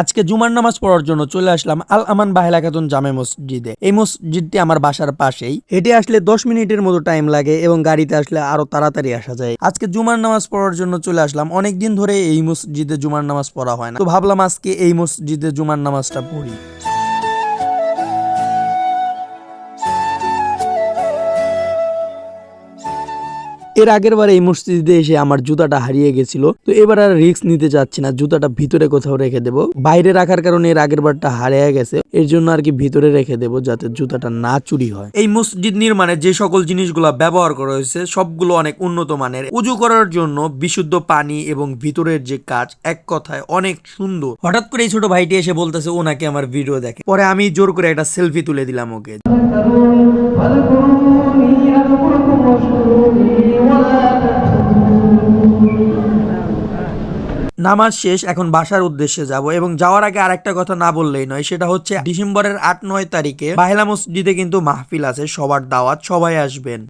আজকে জুমার নামাজ পড়ার জন্য চলে আসলাম আল আমান বাহেলা খাতুন জামে মসজিদে। এই মসজিদটি আমার বাসার পাশেই। হেঁটে আসলে দশ মিনিটের মতো টাইম লাগে এবং গাড়িতে আসলে আরও তাড়াতাড়ি আসা যায়। আজকে জুমার নামাজ পড়ার জন্য চলে আসলাম। অনেকদিন ধরে এই মসজিদে জুমার নামাজ পড়া হয় না। তো ভাবলাম আজকে এই মসজিদে জুমার নামাজটা পড়ি। এর আগের বার এই মসজিদে এসে আমার জুতাটা হারিয়ে গেছিল। তো এবার আর রিস্ক নিতে চাচ্ছি না, জুতাটা ভিতরে কোথাও রেখে দেব। বাইরে রাখার কারণে এর আগের বারটা হারিয়ে গেছে, এর জন্য আর কি ভিতরে রেখে দেব যাতে জুতাটা না চুরি হয়। এই মসজিদ নির্মাণে যে সকল জিনিসগুলো ব্যবহার করা হয়েছে, সবগুলো অনেক উন্নত মানের। উজু করার জন্য বিশুদ্ধ পানি এবং ভিতরের যে কাজ, এক কথায় অনেক সুন্দর। হঠাৎ করে এই ছোট ভাইটি এসে বলতেছে, ও নাকি আমার ভিডিও দেখে। পরে আমি জোর করে একটা সেলফি তুলে দিলাম ওকে। নামাজ শেষ, এখন বাসার উদ্দেশ্যে যাব এবং যাওয়ার আগে আরেকটা কথা না বললেই নয়, সেটা হচ্ছে ডিসেম্বরের আট নয় তারিখে বাহেলা মসজিদে কিন্তু মাহফিল আছে, সবার দাওয়াত, সবাই আসবেন।